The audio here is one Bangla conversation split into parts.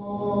Allah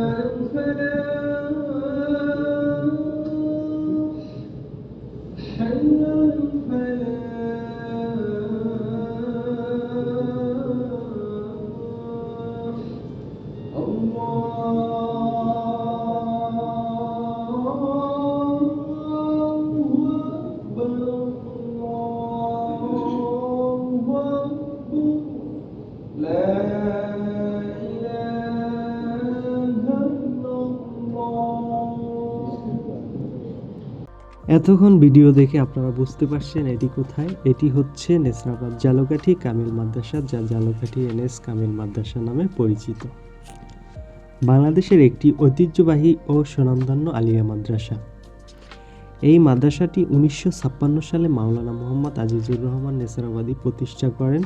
المنام এতক্ষণ ভিডিও দেখে আপনারা বুঝতে পারছেন এটি কোথায়। এটি হচ্ছে নেসরাবাদ জালকাঠি কামিল মাদ্রাসা, যা জালকাঠি এনএস কামিল মাদ্রাসা নামে পরিচিত। বাংলাদেশের একটি ঐতিহ্যবাহী ও সুনামধন্য আলিয়া মাদ্রাসা। এই মাদ্রাসাটি উনিশশো ছাপ্পান্ন সালে মাওলানা মোহাম্মদ আজিজুর রহমান নেসরাবাদী প্রতিষ্ঠা করেন।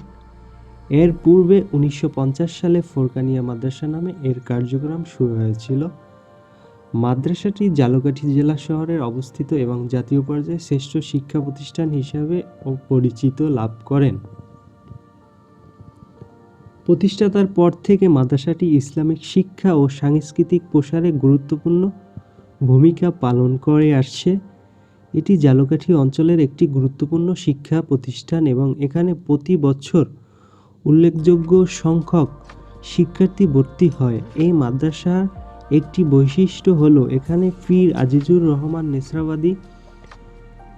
এর পূর্বে উনিশশো পঞ্চাশ সালে ফোরকানিয়া মাদ্রাসা নামে এর কার্যক্রম শুরু হয়েছিল। মাদ্রাসাটি জালকাঠি জেলা শহরে অবস্থিত এবং জাতীয় পর্যায়ে শ্রেষ্ঠ শিক্ষা প্রতিষ্ঠান হিসাবে পরিচিত লাভ করেন। প্রতিষ্ঠাতার পর থেকে মাদ্রাসাটি ইসলামিক শিক্ষা ও সাংস্কৃতিক প্রসারে গুরুত্বপূর্ণ ভূমিকা পালন করে আসছে। এটি জালকাঠি অঞ্চলের একটি গুরুত্বপূর্ণ শিক্ষা প্রতিষ্ঠান এবং এখানে প্রতি বছর উল্লেখযোগ্য সংখ্যক শিক্ষার্থী ভর্তি হয়। এই মাদ্রাসার একটি বৈশিষ্ট্য হলো এখানে পীর আজিজুর রহমান নেসরাবাদী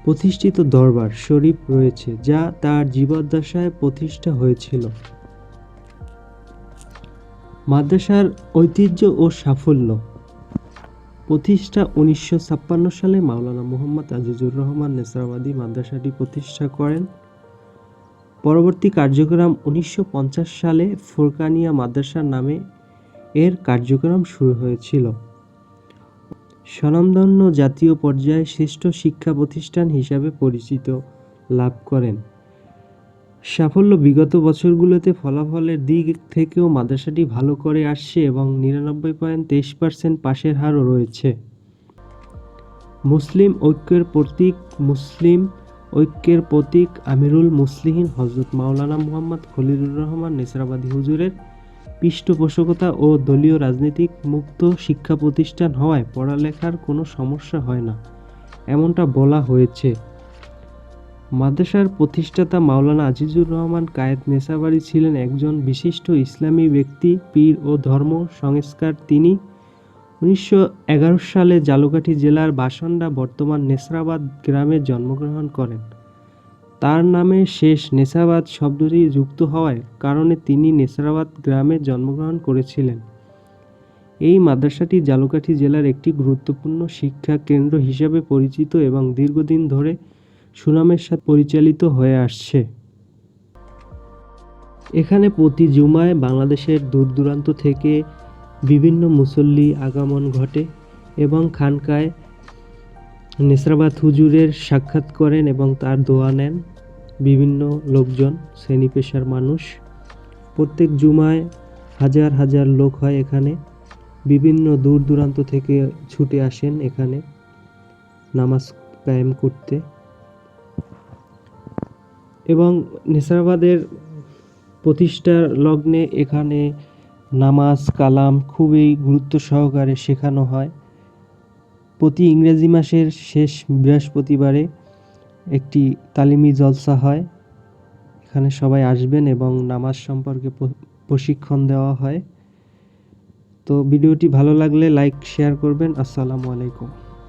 প্রতিষ্ঠিত দরবার, শরীফ রয়েছে, যা তার জীবদ্দশায় প্রতিষ্ঠা হয়েছিল। মাদ্রাসার ঐতিহ্য ও সাফল্য। প্রতিষ্ঠা উনিশশো ছাপ্পান্ন সালে মাওলানা মোহাম্মদ আজিজুর রহমান নেসরাবাদী মাদ্রাসাটি প্রতিষ্ঠা করেন। পরবর্তী কার্যক্রম উনিশশো পঞ্চাশ সালে ফোরকানিয়া মাদ্রাসা নামে এর কার্যক্রম শুরু হয়েছিল। স্বনামধন্য জাতীয় পর্যায়ে শ্রেষ্ঠ শিক্ষা প্রতিষ্ঠান হিসাবে পরিচিত লাভ করেন। সাফল্য বিগত বছরগুলোতে ফলাফলের দিক থেকেও মাদ্রাসাটি ভালো করে আসছে এবং নিরানব্বই পয়েন্ট তেইশ পার্সেন্ট পাশের হারও রয়েছে। মুসলিম ঐক্যের প্রতীক মুসলিম ঐক্যের প্রতীক আমিরুল মুসলিহীন হজরত মাওলানা মুহাম্মদ খলিলুর রহমান নেসরাবাদী হুজুরের পৃষ্ঠপোষকতা ও দলীয় রাজনীতিক মুক্ত শিক্ষা প্রতিষ্ঠান হওয়ায় পড়ালেখার কোনো সমস্যা হয় না, এমনটা বলা হয়েছে। মাদ্রাসার প্রতিষ্ঠাতা মাওলানা আজিজুর রহমান কায়েদ নেসাবাড়ি ছিলেন একজন বিশিষ্ট ইসলামী ব্যক্তি, পীর ও ধর্ম সংস্কার তিনি। উনিশশো এগারো সালে জালুকাঠি জেলার বাসন্ডা বর্তমান নেসরাবাদ গ্রামে জন্মগ্রহণ করেন। তার নামে শেষ নেসাবাদ শব্দটি যুক্ত হওয়ার কারণে তিনি নেসরাবাদ গ্রামে জন্মগ্রহণ করেছিলেন। এই মাদ্রাসাটি জালুকাঠি জেলার একটি গুরুত্বপূর্ণ শিক্ষা কেন্দ্র হিসেবে পরিচিত এবং দীর্ঘদিন ধরে সুনামের সাথে পরিচালিত হয়ে আসছে। এখানে প্রতি জুমায় বাংলাদেশের দূর দূরান্ত থেকে বিভিন্ন মুসল্লি আগমন ঘটে এবং খানকায় নেসরাবাদ হুজুরের সাক্ষাৎ করেন এবং তার দোয়া নেন। বিভিন্ন লোকজন, শ্রেণি পেশার মানুষ। প্রত্যেক জুমায় হাজার হাজার লোক হয় এখানে। বিভিন্ন দূর দূরান্ত থেকে ছুটে আসেন এখানে নামাজ কায়েম করতে। এবং নেসারাবাদের প্রতিষ্ঠার লগ্নে এখানে নামাজ, কালাম খুবই গুরুত্ব সহকারে শেখানো হয়। প্রতি ইংরেজি মাসের শেষ বৃহস্পতিবারে একটি তালিমি জলসা হয়। এখানে সবাই আসবেন এবং নামাজ সম্পর্কে প্রশিক্ষণ দেওয়া হয়। তো ভিডিওটি ভালো লাগলে লাইক, শেয়ার করবেন। আসসালামু আলাইকুম।